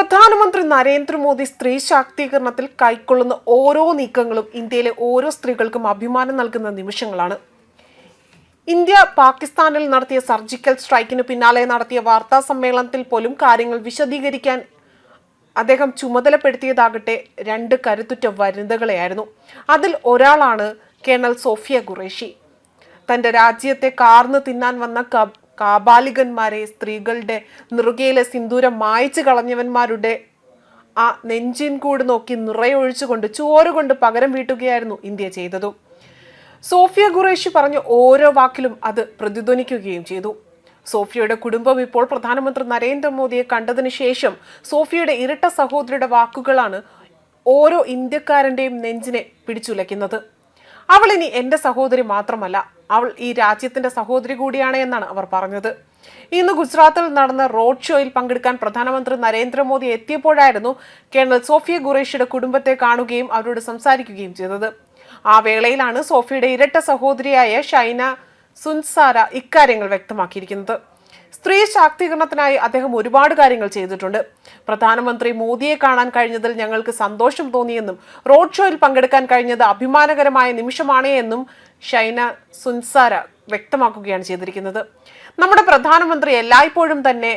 പ്രധാനമന്ത്രി നരേന്ദ്രമോദി സ്ത്രീ ശാക്തീകരണത്തിൽ കൈക്കൊള്ളുന്ന ഓരോ നീക്കങ്ങളും ഇന്ത്യയിലെ ഓരോ സ്ത്രീകൾക്കും അഭിമാനം നൽകുന്ന നിമിഷങ്ങളാണ്. ഇന്ത്യ പാകിസ്ഥാനിൽ നടത്തിയ സർജിക്കൽ സ്ട്രൈക്കിന് പിന്നാലെ നടത്തിയ വാർത്താ സമ്മേളനത്തിൽ പോലും കാര്യങ്ങൾ വിശദീകരിക്കാൻ അദ്ദേഹം ചുമതലപ്പെടുത്തിയതാകട്ടെ രണ്ട് കരുത്തുറ്റ വനിതകളെയായിരുന്നു. അതിൽ ഒരാളാണ് കേണൽ സോഫിയ ഖുറേഷി. തന്റെ രാജ്യത്തെ കാർന്ന് തിന്നാൻ വന്ന കാബാലികന്മാരെ സ്ത്രീകളുടെ നെറുകയിലെ സിന്ദൂരം മായച്ചു കളഞ്ഞവന്മാരുടെ ആ നെഞ്ചിൻ കൂട് നോക്കി നിറയൊഴിച്ചുകൊണ്ട് ചോറുകൊണ്ട് പകരം വീട്ടുകയായിരുന്നു ഇന്ത്യ ചെയ്തതും. സോഫിയ ഖുറേഷി പറഞ്ഞ ഓരോ വാക്കിലും അത് പ്രതിധ്വനിക്കുകയും ചെയ്തു. സോഫിയയുടെ കുടുംബം ഇപ്പോൾ പ്രധാനമന്ത്രി നരേന്ദ്രമോദിയെ കണ്ടതിന് ശേഷം സോഫിയയുടെ ഇരട്ട സഹോദരിയുടെ വാക്കുകളാണ് ഓരോ ഇന്ത്യക്കാരന്റെയും നെഞ്ചിനെ പിടിച്ചുലയ്ക്കുന്നത്. അവൾ ഇനി എന്റെ സഹോദരി മാത്രമല്ല അവൾ ഈ രാജ്യത്തിന്റെ സഹോദരി കൂടിയാണ് എന്നാണ് അവർ പറഞ്ഞത്. ഇന്ന് ഗുജറാത്തിൽ നടന്ന റോഡ് ഷോയിൽ പങ്കെടുക്കാൻ പ്രധാനമന്ത്രി നരേന്ദ്രമോദി എത്തിയപ്പോഴായിരുന്നു കേണൽ സോഫിയ ഖുറേഷിയുടെ കുടുംബത്തെ കാണുകയും അവരോട് സംസാരിക്കുകയും ചെയ്തത്. ആ വേളയിലാണ് സോഫിയുടെ ഇരട്ട സഹോദരിയായ ഷൈന സുൻസാര ഇക്കാര്യങ്ങൾ വ്യക്തമാക്കിയിരിക്കുന്നത്. സ്ത്രീ ശാക്തീകരണത്തിനായി അദ്ദേഹം ഒരുപാട് കാര്യങ്ങൾ ചെയ്തിട്ടുണ്ട്. പ്രധാനമന്ത്രി മോദിയെ കാണാൻ കഴിഞ്ഞതിൽ ഞങ്ങൾക്ക് സന്തോഷം തോന്നിയെന്നും റോഡ് ഷോയിൽ പങ്കെടുക്കാൻ കഴിഞ്ഞത് അഭിമാനകരമായ നിമിഷമാണ് എന്നും ഷൈന സുൻസാര വ്യക്തമാക്കുകയാണ് ചെയ്തിരിക്കുന്നത്. നമ്മുടെ പ്രധാനമന്ത്രി എല്ലായ്പ്പോഴും തന്നെ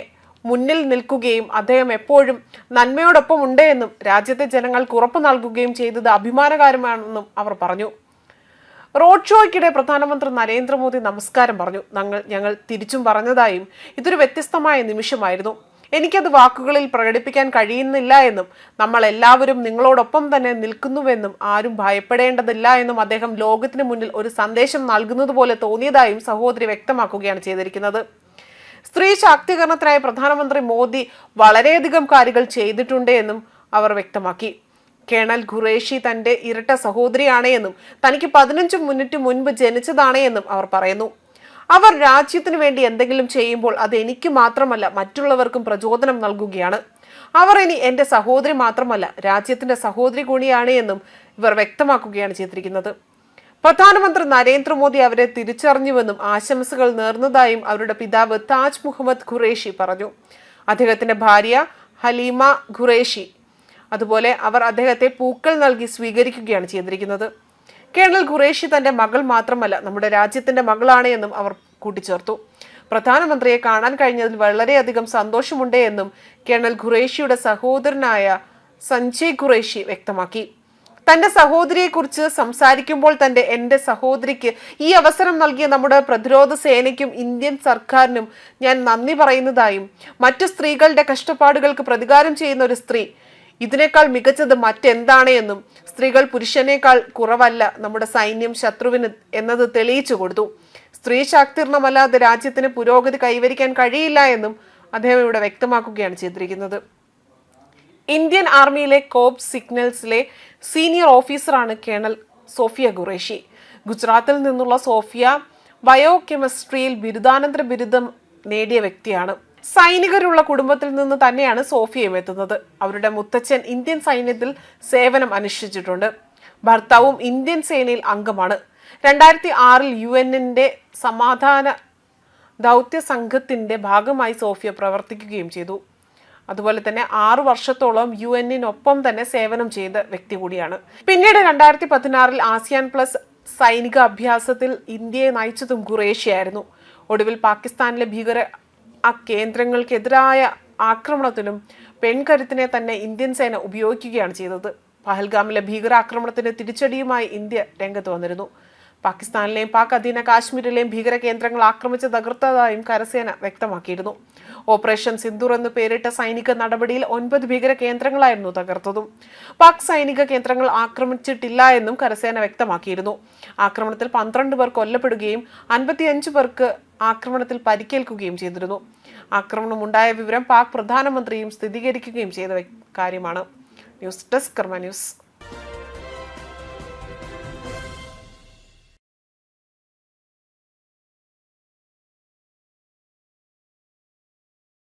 മുന്നിൽ നിൽക്കുകയും അദ്ദേഹം എപ്പോഴും നന്മയോടൊപ്പം ഉണ്ട് എന്നും രാജ്യത്തെ ജനങ്ങൾക്ക് ഉറപ്പ് നൽകുകയും ചെയ്തത് അഭിമാനകരമാണെന്നും അവർ പറഞ്ഞു. റോഡ് ഷോയ്ക്കിടെ പ്രധാനമന്ത്രി നരേന്ദ്രമോദി നമസ്കാരം പറഞ്ഞു. ഞങ്ങൾ ഞങ്ങൾ തിരിച്ചും പറഞ്ഞതായും ഇതൊരു വ്യത്യസ്തമായ നിമിഷമായിരുന്നു. എനിക്കത് വാക്കുകളിൽ പ്രകടിപ്പിക്കാൻ കഴിയുന്നില്ല എന്നും നമ്മൾ എല്ലാവരും നിങ്ങളോടൊപ്പം തന്നെ നിൽക്കുന്നുവെന്നും ആരും ഭയപ്പെടേണ്ടതില്ല എന്നും അദ്ദേഹം ലോകത്തിന് മുന്നിൽ ഒരു സന്ദേശം നൽകുന്നത് പോലെ തോന്നിയതായും സഹോദരി വ്യക്തമാക്കുകയാണ് ചെയ്തിരിക്കുന്നത്. സ്ത്രീ ശാക്തീകരണത്തിനായി പ്രധാനമന്ത്രി മോദി വളരെയധികം കാര്യങ്ങൾ ചെയ്തിട്ടുണ്ട് എന്നും അവർ വ്യക്തമാക്കി. കേണൽ ഖുറേഷി തന്റെ ഇരട്ട സഹോദരിയാണ് എന്നും തനിക്ക് പതിനഞ്ച് മിനിറ്റ് മുൻപ് ജനിച്ചതാണ് എന്നും അവർ പറയുന്നു. അവർ രാജ്യത്തിന് വേണ്ടി എന്തെങ്കിലും ചെയ്യുമ്പോൾ അത് എനിക്ക് മാത്രമല്ല മറ്റുള്ളവർക്കും പ്രചോദനം നൽകുകയാണ്. അവർ ഇനി എന്റെ സഹോദരി മാത്രമല്ല രാജ്യത്തിന്റെ സഹോദരി കൂടിയാണ് എന്നും ഇവർ വ്യക്തമാക്കുകയാണ് ചെയ്തിരിക്കുന്നത്. പ്രധാനമന്ത്രി നരേന്ദ്രമോദി അവരെ തിരിച്ചറിഞ്ഞുവെന്നും ആശംസകൾ നേർന്നതായും അവരുടെ പിതാവ് താജ് മുഹമ്മദ് ഖുറേഷി പറഞ്ഞു. അദ്ദേഹത്തിന്റെ ഭാര്യ ഹലീമ ഖുറേഷി. അതുപോലെ അവർ അദ്ദേഹത്തെ പൂക്കൾ നൽകി സ്വീകരിക്കുകയാണ് ചെയ്തിരിക്കുന്നത്. കേണൽ ഖുറേഷി തന്റെ മകൾ മാത്രമല്ല നമ്മുടെ രാജ്യത്തിന്റെ മകളാണ് എന്നും അവർ കൂട്ടിച്ചേർത്തു. പ്രധാനമന്ത്രിയെ കാണാൻ കഴിഞ്ഞതിൽ വളരെയധികം സന്തോഷമുണ്ട് എന്നും കേണൽ ഖുറേഷിയുടെ സഹോദരനായ സഞ്ജയ് ഖുറേഷി വ്യക്തമാക്കി. തന്റെ സഹോദരിയെക്കുറിച്ച് സംസാരിക്കുമ്പോൾ തന്റെ എന്റെ സഹോദരിക്ക് ഈ അവസരം നൽകിയ നമ്മുടെ പ്രതിരോധ സേനയ്ക്കും ഇന്ത്യൻ സർക്കാരിനും ഞാൻ നന്ദി പറയുന്നതായും മറ്റു സ്ത്രീകളുടെ കഷ്ടപ്പാടുകൾക്ക് പ്രതികാരം ചെയ്യുന്ന ഒരു സ്ത്രീ ഇതിനേക്കാൾ മികച്ചത് മറ്റെന്താണ് എന്നും സ്ത്രീകൾ പുരുഷനേക്കാൾ കുറവല്ല നമ്മുടെ സൈന്യം ശത്രുവിന് എന്നത് തെളിയിച്ചു കൊടുത്തു. സ്ത്രീ ശാക്തീർണമല്ലാതെ രാജ്യത്തിന് പുരോഗതി കൈവരിക്കാൻ കഴിയില്ല എന്നും അദ്ദേഹം ഇവിടെ വ്യക്തമാക്കുകയാണ് ചെയ്തിരിക്കുന്നത്. ഇന്ത്യൻ ആർമിയിലെ കോപ് സിഗ്നൽസിലെ സീനിയർ ഓഫീസറാണ് കേണൽ സോഫിയ ഖുറേഷി. ഗുജറാത്തിൽ നിന്നുള്ള സോഫിയ ബയോ കെമിസ്ട്രിയിൽ ബിരുദാനന്തര ബിരുദം നേടിയ വ്യക്തിയാണ്. സൈനികരുള്ള കുടുംബത്തിൽ നിന്ന് തന്നെയാണ് സോഫിയയും എത്തുന്നത്. അവരുടെ മുത്തച്ഛൻ ഇന്ത്യൻ സൈന്യത്തിൽ സേവനം അനുഷ്ഠിച്ചിട്ടുണ്ട്. ഭർത്താവും ഇന്ത്യൻ സേനയിൽ അംഗമാണ്. രണ്ടായിരത്തി ആറിൽ യു എന്നിന്റെ സമാധാന ദൗത്യ സംഘത്തിന്റെ ഭാഗമായി സോഫിയ പ്രവർത്തിക്കുകയും ചെയ്തു. അതുപോലെ തന്നെ ആറു വർഷത്തോളം യു എന്നിനൊപ്പം തന്നെ സേവനം ചെയ്ത വ്യക്തി കൂടിയാണ്. പിന്നീട് രണ്ടായിരത്തി പതിനാറിൽ ആസിയാൻ പ്ലസ് സൈനിക അഭ്യാസത്തിൽ ഇന്ത്യയെ നയിച്ചതും ഖുറേഷിയായിരുന്നു. ഒടുവിൽ പാകിസ്ഥാനിലെ ഭീകര ആ കേന്ദ്രങ്ങൾക്കെതിരായ ആക്രമണത്തിലും പെൺകരുത്തിനെ തന്നെ ഇന്ത്യൻ സേന ഉപയോഗിക്കുകയാണ് ചെയ്തത്. പഹൽഗാമിലെ ഭീകരാക്രമണത്തിന് തിരിച്ചടിയുമായി ഇന്ത്യ രംഗത്ത് വന്നിരുന്നു. പാകിസ്ഥാനിലെയും പാക് അധീന കാശ്മീരിലെയും ഭീകര കേന്ദ്രങ്ങൾ ആക്രമിച്ച് തകർത്തതായും കരസേന വ്യക്തമാക്കിയിരുന്നു. ഓപ്പറേഷൻ സിന്ദൂർ എന്ന് പേരിട്ട സൈനിക നടപടിയിൽ ഒൻപത് ഭീകര കേന്ദ്രങ്ങളായിരുന്നു തകർത്തതും. പാക് സൈനിക കേന്ദ്രങ്ങൾ ആക്രമിച്ചിട്ടില്ല എന്നും കരസേന വ്യക്തമാക്കിയിരുന്നു. ആക്രമണത്തിൽ പന്ത്രണ്ട് പേർ കൊല്ലപ്പെടുകയും അൻപത്തിയഞ്ച് പേർക്ക് ആക്രമണത്തിൽ പരിക്കേൽക്കുകയും ചെയ്തിരുന്നു. ആക്രമണം ഉണ്ടായ വിവരം പാക് പ്രധാനമന്ത്രിയും സ്ഥിരീകരിക്കുകയും ചെയ്ത കാര്യമാണ്. News desk Karma news.